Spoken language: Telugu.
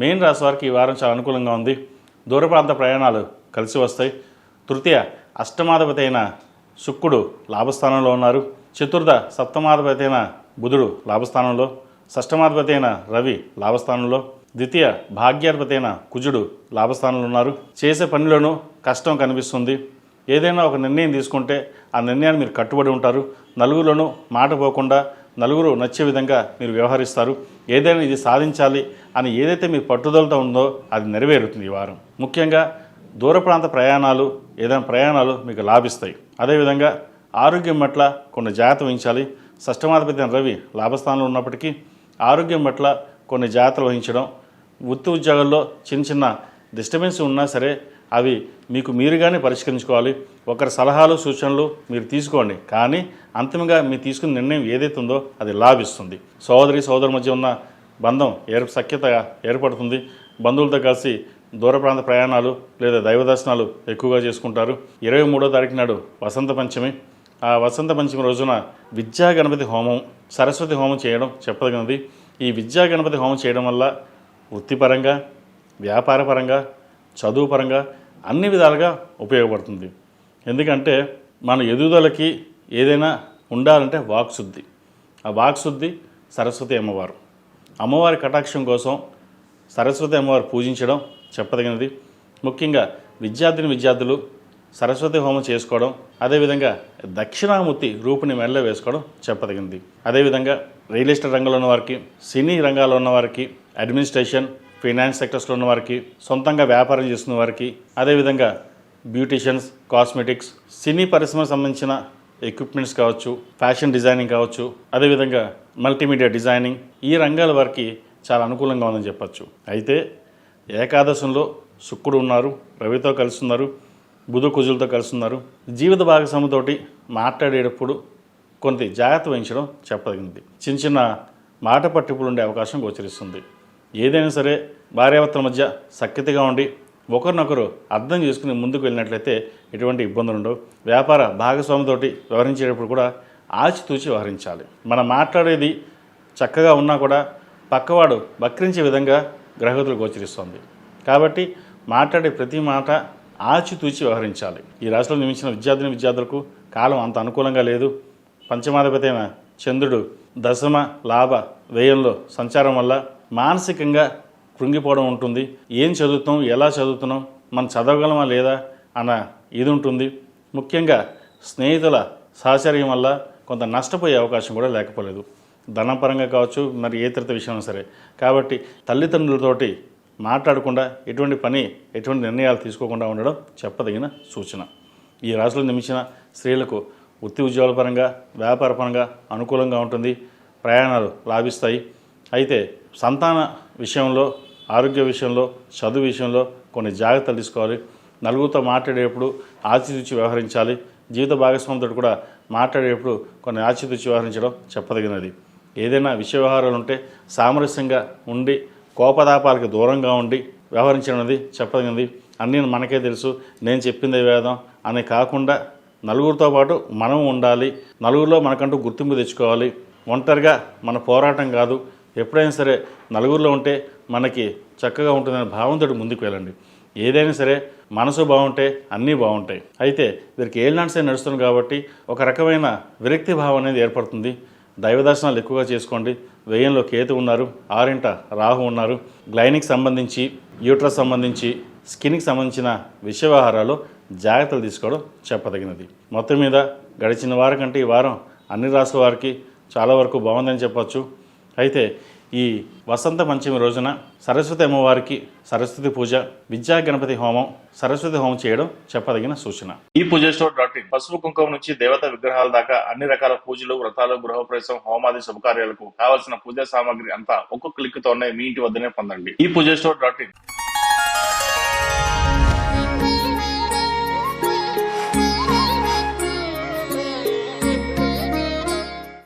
మెయిన్ రాశి వారికి ఈ వారం చాలా అనుకూలంగా ఉంది. దూర ప్రాంత ప్రయాణాలు కలిసి వస్తాయి. తృతీయ అష్టమాధిపతి అయిన శుక్రుడు లాభస్థానంలో ఉన్నారు. చతుర్థ సప్తమాధిపతి అయిన బుధుడు లాభస్థానంలో షష్టమాధిపతి అయిన రవి లాభస్థానంలో ద్వితీయ భాగ్యాధిపతి అయిన కుజుడు లాభస్థానంలో ఉన్నారు. చేసే పనిలోనూ కష్టం కనిపిస్తుంది. ఏదైనా ఒక నిర్ణయం తీసుకుంటే ఆ నిర్ణయాన్ని మీరు కట్టుబడి ఉంటారు. నలుగురిలోనూ మాట పోకుండా నలుగురు నచ్చే విధంగా మీరు వ్యవహరిస్తారు. ఏదైనా ఇది సాధించాలి అని ఏదైతే మీ పట్టుదలతో ఉందో అది నెరవేరుతుంది ఈ వారం. ముఖ్యంగా దూర ప్రాంత ప్రయాణాలు ఏదైనా ప్రయాణాలు మీకు లాభిస్తాయి. అదేవిధంగా ఆరోగ్యం పట్ల కొన్ని జాగ్రత్త వహించాలి. షష్టమాధిపతి రవి లాభస్థానంలో ఉన్నప్పటికీ ఆరోగ్యం పట్ల కొన్ని జాగ్రత్తలు వహించడం వృత్తి ఉద్యోగాల్లో చిన్న చిన్న డిస్టర్బెన్స్ ఉన్నా సరే అవి మీకు మీరుగానే పరిష్కరించుకోవాలి. ఒకరి సలహాలు సూచనలు మీరు తీసుకోండి. కానీ అంతిమంగా మీరు తీసుకున్న నిర్ణయం ఏదైతే ఉందో అది లాభిస్తుంది. సోదరి సోదరు మధ్య ఉన్న బంధం ఏర్ సఖ్యత ఏర్పడుతుంది. బంధువులతో కలిసి దూర ప్రాంత ప్రయాణాలు లేదా దైవ దర్శనాలు ఎక్కువగా చేసుకుంటారు. ఇరవై మూడో తారీఖు నాడు వసంత పంచమి. ఆ వసంత పంచమి రోజున విద్యా గణపతి హోమం సరస్వతి హోమం చేయడం చెప్పదగినది. ఈ విద్యా గణపతి హోమం చేయడం వల్ల వృత్తిపరంగా వ్యాపారపరంగా చదువుపరంగా అన్ని విధాలుగా ఉపయోగపడుతుంది. ఎందుకంటే మన ఎదుగుదలకి ఏదైనా ఉండాలంటే వాక్శుద్ధి. ఆ వాక్శుద్ధి సరస్వతి అమ్మవారు. అమ్మవారి కటాక్షం కోసం సరస్వతి అమ్మవారు పూజించడం చెప్పదగినది. ముఖ్యంగా విద్యార్థిని విద్యార్థులు సరస్వతి హోమం చేసుకోవడం అదేవిధంగా దక్షిణామూర్తి రూపుని మెడలో వేసుకోవడం చెప్పదగినది. అదేవిధంగా రియల్ ఎస్టేట్ రంగంలో ఉన్న వారికి సినీ రంగాల్లో ఉన్న వారికి అడ్మినిస్ట్రేషన్ ఫైనాన్స్ సెక్టర్స్లో ఉన్న వారికి సొంతంగా వ్యాపారం చేస్తున్న వారికి అదేవిధంగా బ్యూటిషియన్స్ కాస్మెటిక్స్ సినీ పరిశ్రమకు సంబంధించిన ఎక్విప్మెంట్స్ కావచ్చు ఫ్యాషన్ డిజైనింగ్ కావచ్చు అదేవిధంగా మల్టీమీడియా డిజైనింగ్ ఈ రంగాల వారికి చాలా అనుకూలంగా ఉందని చెప్పచ్చు. అయితే ఏకాదశంలో శుక్రుడు ఉన్నారు రవితో కలుస్తున్నారు బుధు బుధ కుజులతో కలిసి ఉన్నారు జీవిత భాగస్వామితోటి మాట్లాడేటప్పుడు కొంత జాగ్రత్త వహించడం చెప్పదగింది చిన్న చిన్న మాట పట్టింపులు ఉండే అవకాశం గోచరిస్తుంది. ఏదైనా సరే భార్యాభర్తల మధ్య సఖ్యతగా ఉండి ఒకరినొకరు అర్థం చేసుకుని ముందుకు వెళ్ళినట్లయితే ఎటువంటి ఇబ్బందులు ఉండవు. వ్యాపార భాగస్వామితోటి వ్యవహరించేటప్పుడు కూడా ఆచితూచి వ్యవహరించాలి. మనం మాట్లాడేది చక్కగా ఉన్నా కూడా పక్కవాడు వక్రించే విధంగా గ్రహతులు గోచరిస్తుంది. కాబట్టి మాట్లాడే ప్రతి మాట ఆచితూచి వ్యవహరించాలి. ఈ రాశిలో నియమించిన విద్యార్థిని విద్యార్థులకు కాలం అంత అనుకూలంగా లేదు. పంచమాధిపతి అయిన చంద్రుడు దశమ లాభ వ్యయంలో సంచారం వల్ల మానసికంగా కృంగిపోవడం ఉంటుంది. ఏం చదువుతాం ఎలా చదువుతున్నాం? మనం చదవగలమా లేదా? అన్న ఇది ఉంటుంది. ముఖ్యంగా స్నేహితుల సహచర్యం వల్ల కొంత నష్టపోయే అవకాశం కూడా లేకపోలేదు. ధనపరంగా కావచ్చు మరి ఏ ఇతరత విషయం సరే. కాబట్టి తల్లిదండ్రులతోటి మాట్లాడకుండా ఎటువంటి పని ఎటువంటి నిర్ణయాలు తీసుకోకుండా ఉండడం చెప్పదగిన సూచన. ఈ రాశిలో నిమించిన స్త్రీలకు వృత్తి ఉద్యోగాల పరంగా వ్యాపార పరంగా అనుకూలంగా ఉంటుంది. ప్రయాణాలు లాభిస్తాయి. అయితే సంతాన విషయంలో ఆరోగ్య విషయంలో చదువు విషయంలో కొన్ని జాగ్రత్తలు తీసుకోవాలి. నలుగురితో మాట్లాడేటప్పుడు ఆచితూచి వ్యవహరించాలి. జీవిత భాగస్వామితో కూడా మాట్లాడేటప్పుడు కొన్ని ఆచితూచి వ్యవహరించడం చెప్పదగినది. ఏదైనా విషయ వ్యవహారాలు ఉంటే సామరస్యంగా ఉండి కోపతాపాలకు దూరంగా ఉండి వ్యవహరించడం అనేది చెప్పదగినది. అన్నీ మనకే తెలుసు. నేను చెప్పిందే వేదం. అని కాకుండా నలుగురితో పాటు మనం ఉండాలి. నలుగురిలో మనకంటూ గుర్తింపు తెచ్చుకోవాలి. ఒంటరిగా మన పోరాటం కాదు. ఎప్పుడైనా సరే నలుగురిలో ఉంటే మనకి చక్కగా ఉంటుందనే భావంతో ముందుకు వెళ్ళండి. ఏదైనా సరే మనసు బాగుంటే అన్నీ బాగుంటాయి. అయితే వీరికి ఏలినాటి సైడ్ నడుస్తుంది కాబట్టి ఒక రకమైన విరక్తి భావం అనేది ఏర్పడుతుంది. దైవ దర్శనాలు ఎక్కువగా చేసుకోండి. వ్యయంలో కేతు ఉన్నారు ఆరింట రాహు ఉన్నారు. గ్లైనిక్ సంబంధించి యూట్రస్ సంబంధించి స్కిన్కి సంబంధించిన విషయ వ్యవహారాలు జాగ్రత్తలు తీసుకోవడం చెప్పదగినది. మొత్తం మీద గడిచిన వారం కంటే ఈ వారం అన్ని రాసుల వారికి చాలా వరకు బాగుందని చెప్పచ్చు. అయితే ఈ వసంత పంచమి రోజున సరస్వతి అమ్మవారికి సరస్వతి పూజ విద్యా గణపతి హోమం సరస్వతి హోమం చేయడం చెప్పదగిన సూచన. ఈ పూజ స్టోర్ డాట్ ఇన్ పసుపు కుంకుమ నుంచి దేవత విగ్రహాల దాకా అన్ని రకాల పూజలు వ్రతాలు గృహప్రవేశం హోమాది శుభకార్యాలకు కావలసిన పూజా సామాగ్రి అంతా ఒక్కొక్క క్లిక్ తోనే మీ ఇంటి వద్దనే పొందండి. ఈ పూజ స్టోర్ డాట్ ఇన్